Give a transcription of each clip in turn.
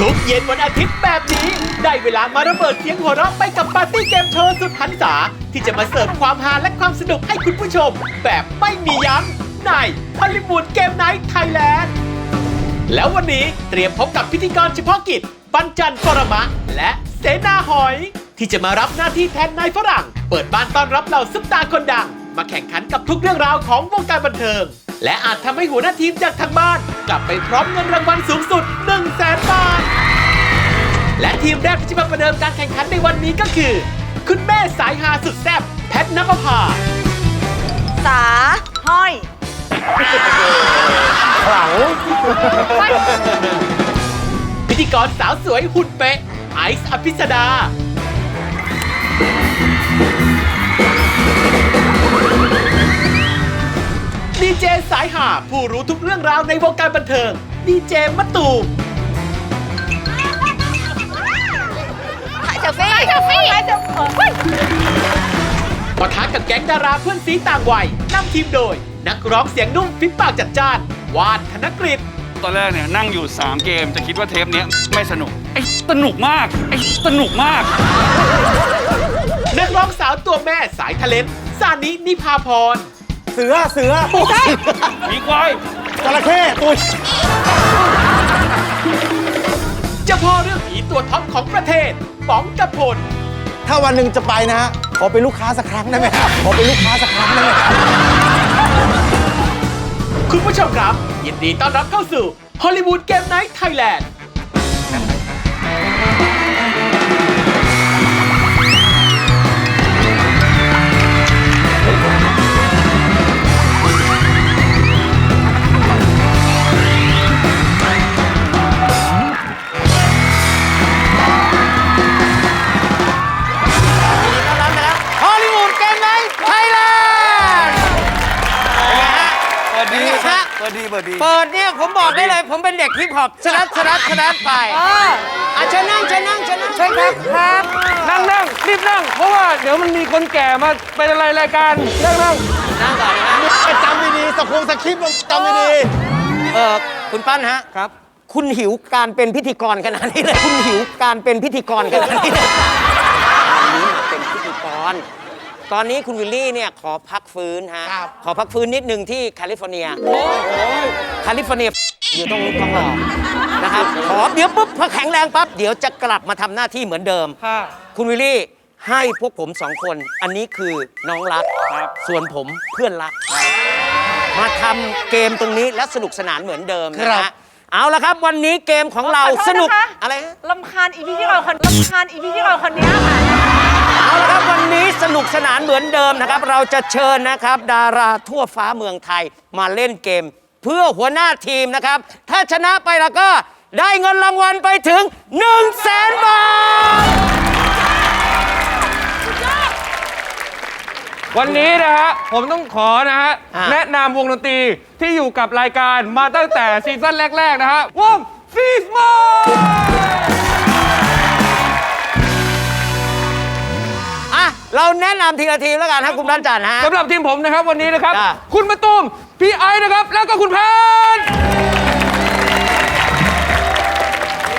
ทุกเย็นวันอาทิตย์แบบนี้ ได้เวลามาระเบิดเสียงหัวเราะไปกับปาร์ตี้เกมโชว์สุดหันษาที่จะมาเสิร์ฟความฮาและความสนุกให้คุณผู้ชม แบบไม่มียั้งในฮอลลีวูดเกมไนท์ไทยแลนด์ แล้ววันนี้เตรียมพบกับพิธีกรเฉพาะกิจ ปัญจันทร์ปรมะ และเสนาหอย ที่จะมารับหน้าที่แทนนายฝรั่ง เปิดบ้านต้อนรับเหล่าซุปตาคนดัง มาแข่งขันกับทุกเรื่องราวของวงการบันเทิง และอาจทำให้หัวหน้าทีมจากทางบ้าน กลับไปพร้อมเงินรางวัลสูงสุด 1 0 0 0 0แสนบาท และทีมแรกที่จะมาประเดิมการแข่งขันในวันนี้ก็คือ คุณแม่สายฮาสุดแซ่บแพทนภพาสาห้อยพิธีกรสาวสวยหุ่นเป๊ะ ไอซ์อภิสดาดี เจสายหาผู้รู้ทุกเรื่องราวในวงการบันเทิง ดีเจมะตูมถ่ายเซลฟี่ถ่ายเซลฟี่ถ่ายเซลฟี่ปะทะกับแก๊งดาราเพื่อนสีต่างวัยนำทีมโดย นักร้องเสียงนุ่มฟิปปากจัดจ้าน วานธนกฤษตอนแรกเนี่ยนั่งอยู่ 3 เกมจะคิดว่าเทปเนี้ยไม่สนุก ไอ้ สนุกมาก ไอ้ สนุกมาก นักร้องสาวตัวแม่สายทะเลนซานินิพาพร เสือเสือมีควายจระเข้ตุยเจ้าพ่อเรื่องผีตัวท็อปของประเทศป๋องกระพลถ้าวันหนึ่งจะไปนะฮะขอเป็นลูกค้าสักครั้งได้ไหมครับขอเป็นลูกค้าสักครั้งได้ไหมครับคุณผู้ชมครับ ยินดีต้อนรับเข้าสู่ฮอลลีวูดเกมไนท์ไทยแลนด์ เปิดดีเปิดดีเปิดเนี่ยผมบอกได้เลย ผมเป็นเด็กฮิปฮอปชนะชนะชนะไปอะเชิญนั่งเชิญนั่งเชิญนั่งใช่ครับครับนั่งนั่งรีบนั่ง เพราะว่าเดี๋ยวมันมีคนแก่มาเป็นอะไรรายการนั่งนั่งนั่งก่อนนะจำดีๆสคงสคริปต์จำดีๆเออคุณปั้นฮะครับ คุณหิวการเป็นพิธีกรขนาดนี้เลยคุณหิวการเป็นพิธีกรขนาดนี้เลยวันนี้มาเป็นพิธีกร ตอนนี้คุณวิลลี่เนี่ยขอพักฟื้นฮะขอพักฟื้นนิดนึงที่แคลิฟอร์เนีย แคลิฟอร์เนียอยู่ตรงทองหล่อนะครับขอเดี๋ยวปุ๊บพอแข็งแรงปั๊บเดี๋ยวจะกลับมาทำหน้าที่เหมือนเดิม ค่ะ คุณวิลลี่ให้พวกผมสองคน อันนี้คือน้องรักครับส่วนผมเพื่อนรัก มาทำเกมตรงนี้และสนุกสนานเหมือนเดิมนะฮะ เอาละครับวันนี้เกมของเราขอโทษนะคะสนุกอะไรฮะ ลำคาญอีพี่ที่เราคนลำคาญอีพี่ที่เราคนเนี้ยค่ะ เอาละครับวันนี้สนุกสนานเหมือนเดิมนะครับ เราจะเชิญนะครับ ดาราทั่วฟ้าเมืองไทยมาเล่นเกม เพื่อหัวหน้าทีมนะครับ ถ้าชนะไปแล้วก็ได้เงินรางวัลไปถึง 1 0 0 0 0แสนบาท วันนี้นะฮะ ผมต้องขอนะฮะ อะ แนะนำวงดนตรีที่อยู่กับรายการมาตั้งแต่ซีซั่นแรก ๆ นะฮะ วงฟีสมออะ เราแนะนำทีละทีมแล้วกันครับคุณบ้านจันทร์ฮะ สำหรับทีมผมนะครับวันนี้นะครับ จ้ะ คุณมะตูมพี่ไอ้นะครับ แล้วก็คุณแพน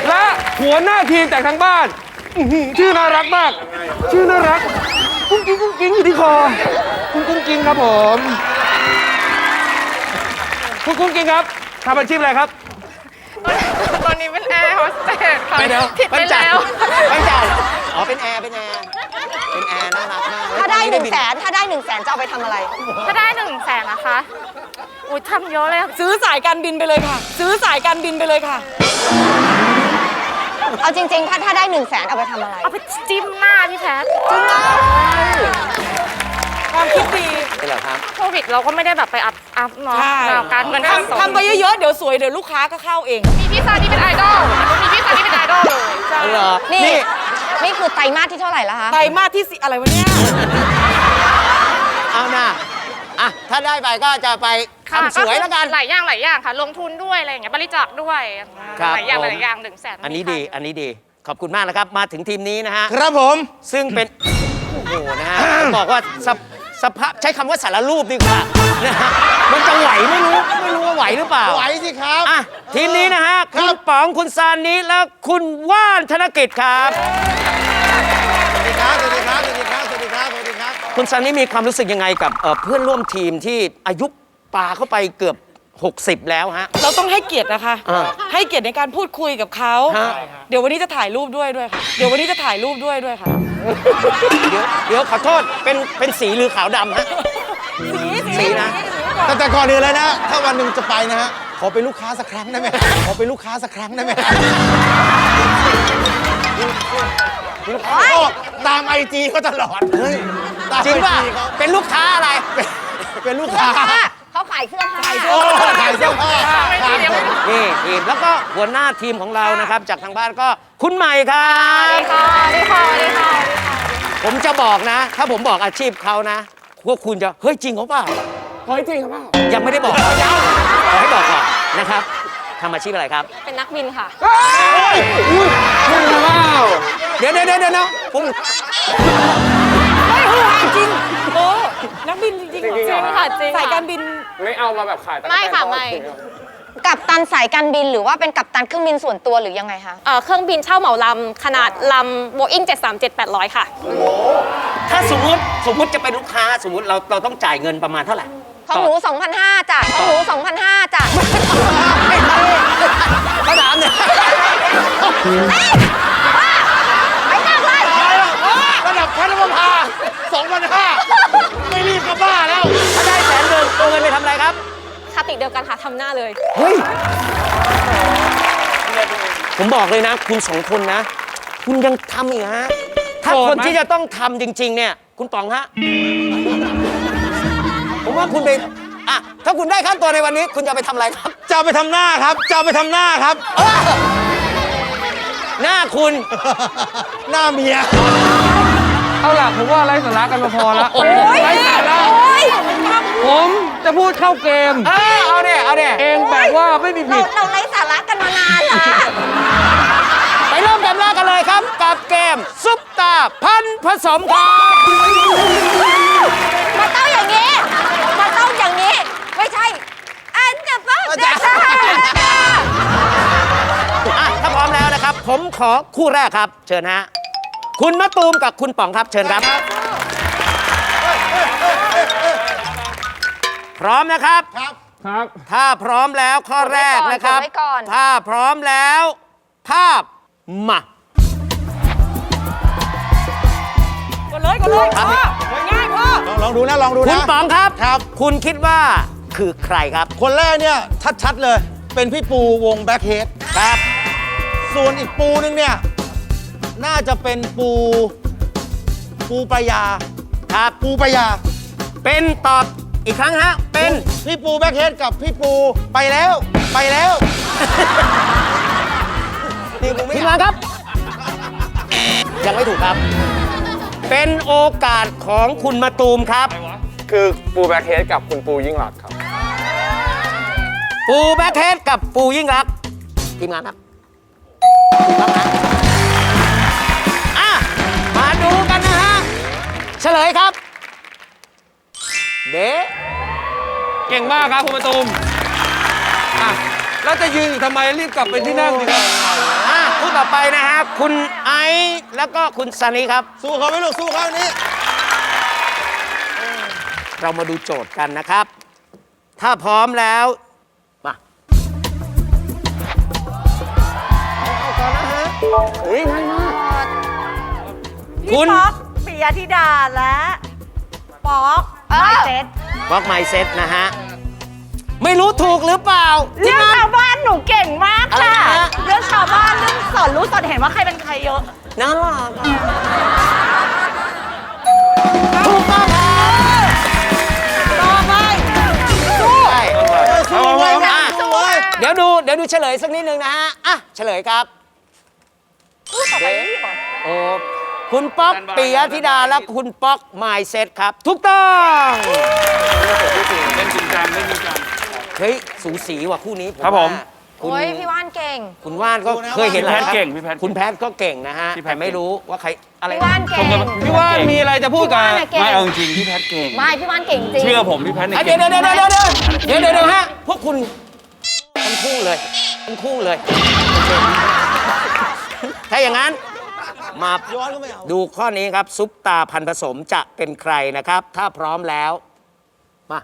และหัวหน้าทีมจากทางบ้าน อื้อหือชื่อน่ารักมาก ชื่อน่ารัก กุ้งกิ้งกุ้งกิ้งอยู่ที่คอคุณกุ้งกิ้งครับผมคุณกุ้งกิ้งครับทำอาชีพอะไรครับ ตอนนี้เป็นแอร์โฮสเตสค่ะไปเดี๋ยวผิดไปบ้านจันทแล้ร์วบ้านจันทร์อ๋อ เป็นแอร์ เป็นแอร์ เป็นแอร์น่ารักมากถ้าได้หนึ่งบิแสนถ้าได้หนึ่งแสนจะเอาไปทำอะไร ถ้าได้หนึ่งแสนนะคะอุ้ยทำเยอะเลยอะซื้อสายการบินไปเลยค่ะ ซื้อสายการบินไปเลยค่ะ เอาจริง ๆ ถ้าถ้าได้หนึ่งแสนเอาไปทำอะไร เอาไปจิ้มหน้าพี่แพทความคิดดีเป็นเหรอครับ โควิดเราก็ไม่ได้แบบไปอัพอัพเนาะใช่แบบการเงินขั้นสูงทำไปเยอะๆ เดี๋ยวสวยเดี๋ยวลูกค้าก็เข้าเอง มีพี่ซานี่เป็นไอดอลมีพี่ซานี่เป็นไอดอลเลยใช่เหรอนี่นี่ นี่คือไตรมาสที่เท่าไหร่แล้วคะไตรมาสที่สี่อะไรวะเนี่ย เอาหน้าอะถ้าได้ไปก็จะไป ค่ะทำสวยแล้วกัน หลายอย่างหลายอย่างค่ะ ลงทุนด้วยอะไรอย่างเงี้ยบริจาคด้วยครับหลายอย่างผม หลายอย่างหนึ่งแสนอันนี้ดีอันนี้ดีขอบคุณมากนะครับ มาถึงทีมนี้นะฮะ ครับผม ซึ่งเป็น โอ้โหนะฮะต้องบอกว่าสภสภาพใช้คำว่าสารรูปดีกว่านะฮะมันจะไหวไม่รู้ไม่รู้ว่าไหวหรือเปล่าไหวสิครับ อะทีมนี้นะฮะครัคุณบป๋องคุณซานิและคุณว่านธนกิจครับ สวัสดีครับ สวัสดีครับ สวัสดีครับ สวัสดีครับ สวัสดีครับ คุณซานิมีความรู้สึกยังไงกับเอ่อเพื่อนร่วมทีมที่อายุ ปาเข้าไปเกือบ 60 แล้วฮะ เราต้องให้เกียรตินะคะ อ่าให้เกียรติในการพูดคุยกับเขาฮะ เดี๋ยววันนี้จะถ่ายรูปด้วยด้วยค่ะ เดี๋ยววันนี้จะถ่ายรูปด้วยด้วยค่ะ เดี๋ยวเดี๋ยวขอโทษเป็นเป็นสีหรือขาวดำฮะ สีนะ แต่แต่ก่อนอื่นเลยนะ ถ้าวันหนึ่งจะไปนะฮะ ขอเป็นลูกค้าสักครั้งได้ไหมขอเป็นลูกค้าสักครั้งได้ไหมโอ้ตามไอจีเขาตลอด เฮ้ยตามจริงป่ะ IG เขาเป็นลูกค้าอะไร เป็นลูกค้า เขาขายเสื้อผ้าโอ้ขายเสื้อผ้าครับผมนี่ทีมแล้วก็หัวหน้าทีมของเรานะครับ จากทางบ้านก็คุณใหม่ครับ ค่ะดีค่ะดีค่ะผมจะบอกนะ ถ้าผมบอกอาชีพเขานะพวกคุณจะเฮ้ยจริงเขาเปล่าเฮ้ยจริงหรือเปล่ายังไม่ได้บอกยังขอให้บอกก่อนนะครับทำอาชีพอะไรครับ เป็นนักบินค่ะจริงหรือเปล่าเดี๋ยวเดี๋ยวเดี๋ยวเดี๋ยวนะผมไม่หูหาจริงโอ้ นักบินจริงๆเหรอจริงเหรอ ค่ะจริงค่ะสายการบิน ไม่เอามาแบบขายแต่ไม่ค่ะไม่ กับตันสายการบินหรือว่าเป็นกับตันเครื่องบินส่วนตัวหรือยังไงคะ เอ่อเครื่องบินเช่าเหมาลำ ขนาดลำ Boeing 737-800 ค่ะ ถ้าสมมติสมมติจะเป็นลูกค้าสมมติเราเราต้องจ่ายเงินประมาณเท่าไหร่ของหนู2,500จ้ะของหนู2,500จ้ะก็ถามเนี่ย ไม่นั่งเลย ระดับ พันธภาสองพันห้าไม่รีบกับบ้าแล้ว ถ้าได้แสนเดินเอาเงินไปทำอะไรครับ คติเดียวกันค่ะทำหน้าเลย เฮ้ย ผมบอกเลยนะ คุณสองคนนะ คุณยังทำอีกฮะ ถ้าโกรธคนไหม ที่จะต้องทำจริง ๆ เนี่ย คุณป๋องฮะ ผมว่าคุณไปอะถ้าคุณได้ค่าตัวในวันนี้ คุณจะเอาไปทำอะไรครับ จะเอาไปทำหน้าครับ จะเอาไปทำหน้าครับ หน้าคุณ หน้าเมีย เอาล่ะผมว่าไร้สาระกันมาพอละโอ้ยไร้สาระผมจะพูดเข้าเกม เออเอาเนี่ยเอาเนี่ยเองแบบว่าไม่มีเราผิดเราไร้สาระกันมานานละไปเริ่มเกมแรกกันเลยครับ กับเกมซุปตาพันธุ์ผสมครับมาต้องอย่างนี้มาต้องอย่างนี้ ไม่ใช่ อันจะต้องจะใช่อะถ้าพร้อมแล้วนะครับ ผมขอคู่แรกครับ เชิญฮะ คุณมะตูมกับคุณป๋องครับเชิญครับ พร้อมนะครับครับ ครับ ถ้าพร้อมแล้วข้อแรกนะครับ กดไว้ก่อน ถ้าพร้อมแล้ว ภาพมากดเลยกดเลยพ่อง่ายพ่อ ลองลองดูนะลองดูคุณนะป๋องครับ ครับ คุณคิดว่าคือใครครับ คนแรกเนี่ยชัดๆเลย เป็นพี่ปูวงแบ็คเฮดครับ ส่วนอีกปูนึงเนี่ย น่าจะเป็นปู ปูปายาครับปูปายา เป็นตอบอีกครั้งฮะ เป็นพี่ปูแบ็คเฮดกับพี่ปูไปแล้ว ไปแล้วนี่กูไม่ทีมอยากงานครับ ยังไม่ถูกครับ เป็นโอกาสของคุณมาตูมครับ คือปูแบ็คเฮดกับคุณปูยิ่งรักษณ์ครับ ปูแบ็คเฮดกับปูยิ่งรักษณ์ทีมงานครับถูกต้องนะอะ เฉลยครับ เดะเก่งมากครับคุณประตูมอะแล้วจะยืนอยู่ทำไมรีบกลับไปที่นั่งดีครับอะคู่ต่อไปนะฮะคุณไอซ์แล้วก็คุณซันนี่ครับ สู้เขาไหม่ลูกสู้เขาอันนี้ เรามาดูโจทย์กันนะครับ ถ้าพร้อมแล้ว มาเอาก่อนนะฮะอุ้ยง่ายมากคุณป๊อก ปิยธิดาและป๊อกเออ ไมเซ็ตบล็อกไมเซ็ตนะฮะ ไม่รู้ถูกหรือเปล่าเรื่องชาวบ้านหนูเก่งมากอะไรค่ะ นะฮะเรื่องชาวบ้านเรื่องสอนรู้สอนเห็นว่าใครเป็นใครเยอะ น่ารักอะถูกต้องครับต่อไปใช่สู้ไว้อะสู้ไว้เดี๋ยวดูเดี๋ยวดูเฉลยสักนิดนึงนะฮะ อะ เฉลยครับโอ้ คุณป๊อกปิยธิดาและคุณป๊อกไมเซ็ตครับ ถูกต้อง เล่นจริงจังเล่นจริงจัง เฮ้ย สูสีว่ะคู่นี้ครับผม ว่าคุณโอ้ยพี่ว่านเก่ง คุณว่านก็เคยเห็นพี่แพทหรอครับเก่งพี่แพทคุณแพทก็เก่งนะฮะพี่แพทแต่ไม่รู้ว่าใครอะไรพี่ว่านเก่ง พี่ว่านมีอะไรจะพูดกับ พี่ว่านอะเก่ง ไม่เอาจริงๆพี่แพทเก่ง ไม่พี่ว่านเก่งจริง เชื่อผมพี่แพทเนี่ยอะเก่เดี๋ยวงเดี๋ยวเดี๋ยวเดี๋ยวเดี๋ยวเดี๋ยวเดี๋ยวฮะพวกคุณทั้งคู่เลยทั้งคู่เลย ถ้าอย่างนั้น มาดูข้อนี้ครับซุปตาพันธุ์ผสมจะเป็นใครนะครับ ถ้าพร้อมแล้ว มา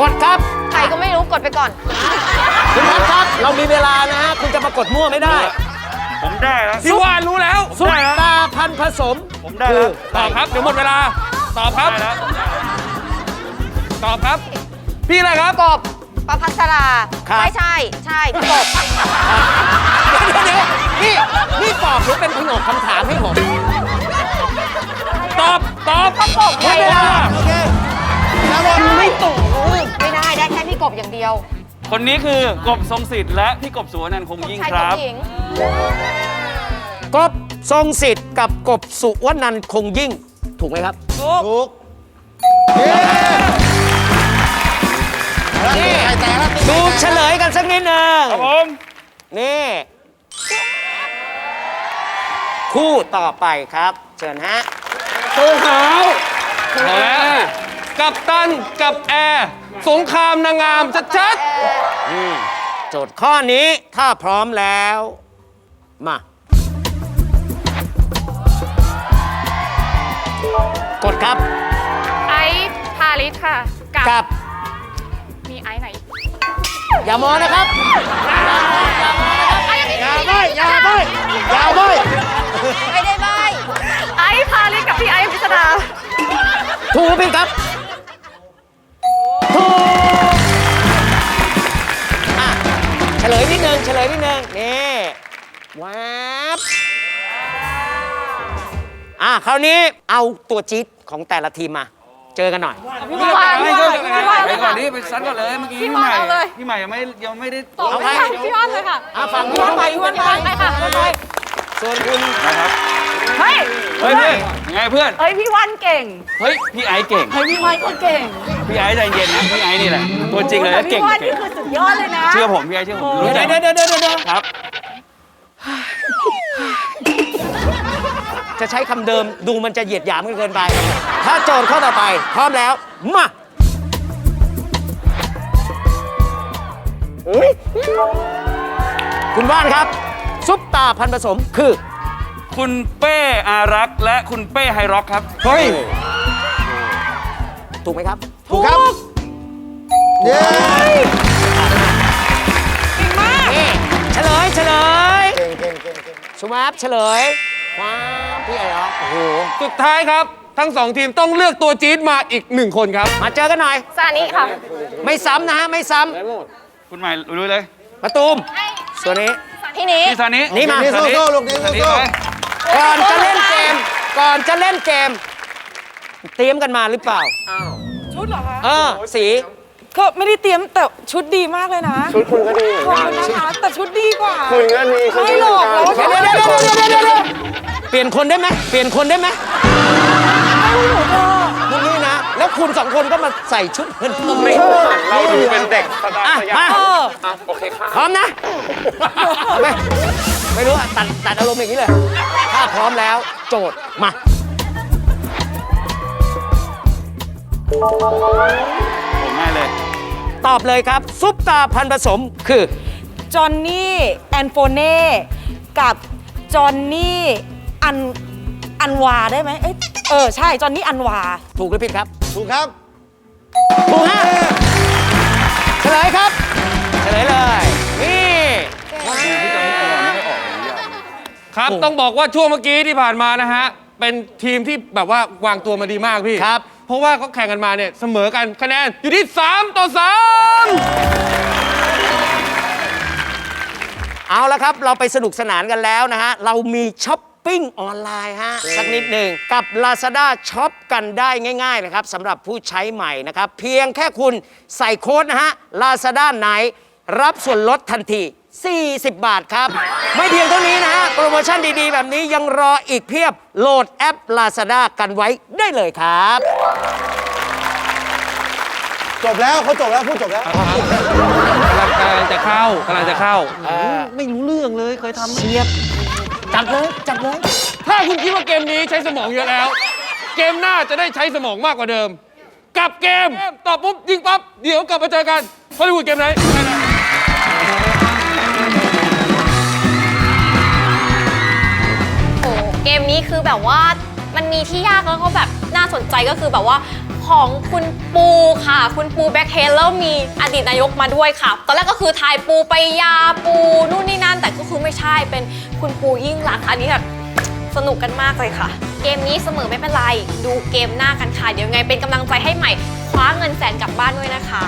กดครับ ใครก็ไม่รู้กดไปก่อน คุณพัดครับ เรามีเวลานะฮะ คุณจะมากดมั่วไม่ได้ ผมได้แล้วพี่ว่านรู้แล้วซุปตาพันธุ์ผสมผมได้แล้ว ตอบครับ เดี๋ยวหมดเวลา ตอบครับ ได้แล้วตอบครับ พี่อะไรครับกบ ประพัสรา ครับ ไม่ใช่ ใช่กบเดี๋ยวเดี๋ยวนี่นี่ตอบหรือเป็นผนวกคำถามให้ผม ตอบตอบก็กบหมดเวลาโอเคแล้วหมดไม่ตไม่ได้ได้แค่พี่กบอย่างเดียวคนนี้คือกบทรงสิทธิ์และพี่กบสุวรรณคงยิ่งชายคกับรับ หญิง กบทรงสิทธิ์กับกบสุวรรณันท์คงยิ่ง ถูกไหมครับ ถูก เย้ แล้วตีไข่แตกแล้วตีดูไข่แตกเฉลยกันสักนิดหนึ่งครับผมนี่ คู่ต่อไปครับ เชิญฮะโตขาวเอาแล้วกับตันกับแอร์สงครามนางงามชัดโจทย์ข้อนี้ถ้าพร้อมแล้ว มา กดครับ ไอซ์พาริสค่ะ กับกับมีไอซ์ไหน อย่ามองนะครับ อย่าใบอย่าใบอย่าใบไม่ได้ใบไอซ์พาริสกับพี่ไอซ์พิสดาถูกหรือผิดครับ ถูกอะเฉลยนิดนึงเฉลยนิดนึงนี่ว้าบอะคราวนี้เอาตัวจี๊ดของแต่ละทีมมา เจอกันหน่อย พี่วานพี่วานพี่วานไปเลยก่อค่ะนนี่ไปซัดก่อนเลยเมื่อกี้พี่พี่ใหม่วานเอาเลย พี่ใหม่ยังไม่ยังไม่ได้ตอบเอาไม่ไปได้พี่วานเลยค่ะอะฝั่งพี่วันไปพี่วันไปไปค่ะไปส่วนคุณนะครับเฮ้ยเฮ้ยเพื่อนยังไงเพื่อนเฮ้ยพี่วานเก่งเฮ้ยพี่ไอซ์เก่งเฮ้ยพี่วานก็เก่งพี่ไอซ์ใจเย็นนะพี่ไอซ์นี่แหละตัวจริงเลยแต่แล้วเก่พี่งวานเก่นี่งคือสุดยอดเลยนะ เชื่อผมพี่ไอซ์เชื่อผมรู้เดี๋ใจยวเดี๋ยวเดี๋ยวเดี๋ยวเดี๋ยวครับ จะใช้คำเดิมดูมันจะเหยียดหยามกันเกินไป ถ้าโจทย์ข้อต่อไป พร้อมแล้ว มาคุณว่านครับ ซุปตาพันธุ์ผสมคือ คุณเป้อารักษ์และคุณเป้ไฮร็อกครับๆเฮ้ย ถูกไหมครับ ถูกครับ เย้นี่เฉลยเฉลย เก่งเก่งเก่งเก่งสุมาพเฉลย ว้าวพี่ไอ้เหรอโอ้โหสุดท้ายครับ ทั้งสองทีมต้องเลือกตัวจี๊ดมาอีกหนึ่งคนครับ มาเจอกันหน่อย ซานิค่ะ ไม่ซ้ำนะฮะไม่ซ้คุณใหม่รู้เลยำประตูมส่วนนี้ พี่นี้พี่ซานินี่มา นี่สู้ๆลูกนี่ซานิสู้ไปก่อนจะเล่นเกม ก่อนจะเล่นเกม เตรียมกันมาหรือเปล่า ชุดเหรอคะ เออ สี ก็ไม่ได้เตรียมแต่ชุดดีมากเลยนะ ชุดคุณก็ดีขอบคุณนะคะแต่ชุดดีกว่า คุณก็ดีไม่หรอกเราเดี๋ยวเดี๋ยวเดี๋ยวเดี๋ยวเดี๋ยวเดี๋ยว เดี๋ยวเปลี่ยนคนได้ไหมเปลี่ยนคนได้ไหมพวกนี้นะ แล้วคุณสองคนก็มาใส่ชุดเหมือนผมไม่เราดูเป็นเด็กอะมาเออพร้อมนะไม่ไม่รู้อะตัดตัดอารมณ์อย่างนี้เลย ถ้าพร้อมแล้วโจทย์มา ผมง่ายเลย ตอบเลยครับ ซุปตาพันธุ์ผสมคือ จอนนี่ แอนโฟเน่ กับจอนนี่ อันอันวาได้ไหมเอ้ยเออใช่จอนนี่อันวา ถูกหรือผิดครับ ถูกครับ ถูกฮะเฉลยครับเฉลยเลย นี่ ครับโอ้ต้องบอกว่าช่วงเมื่อกี้ที่ผ่านมานะฮะ เป็นทีมที่แบบว่าวางตัวมาดีมากพี่ครับ เพราะว่าเขาแข่งกันมาเนี่ยเสมอกันคะแนนอยู่ที่ 3 ต่อ 3 เอาละครับ เราไปสนุกสนานกันแล้วนะฮะ เรามีช้อป ปิ้งออนไลน์ฮะสักนิดหนึ่งกับ Lazada ช็อปกันได้ง่ายๆนะครับสำหรับผู้ใช้ใหม่นะครับ เพียงแค่คุณใส่โค้ดนะฮะ Lazada ไหน รับส่วนลดทันที 40 บาทครับ ไม่เพียงเท่านี้นะฮะ โปรโมชั่นดีๆ แบบนี้ยังรออีกเพียบโหลดแอป Lazada กันไว้ได้เลยครับ จบแล้วเขาจบแล้วพูดจบแล้ว กำลังกำลังจะเข้ากำลังจะเข้า ไม่รู้เรื่องเลยเคยทำไหมเชียบ จัดเลยจัดเลย ถ้าคุณคิดว่าเกมนี้ใช้สมองเยอะแล้ว เกมหน้าจะได้ใช้สมองมากกว่าเดิม กับเกมตอบปุ๊บยิงปั๊บเดี๋ยวกลับมาเจอกันฮอลลีวูดเกมไหนโอ้เกมนี้คือแบบว่ามันมีที่ยากแล้วก็แบบน่าสนใจก็คือแบบว่า ของคุณปูค่ะ คุณปูแบ็คเฮลแล้วมีอดีตนายกมาด้วยค่ะ ตอนแรกก็คือทายปูไปยาปูนู่นนี่นั่น แต่ก็คือไม่ใช่เป็นคุณปูยิ่งรักษณ์อันนี้แบบสนุกกันมากเลยค่ะ เกมนี้เสมอไม่เป็นไร ดูเกมหน้ากันค่ะ เดี๋ยวไงเป็นกำลังใจให้ใหม่ คว้าเงินแสนกลับบ้านด้วยนะคะ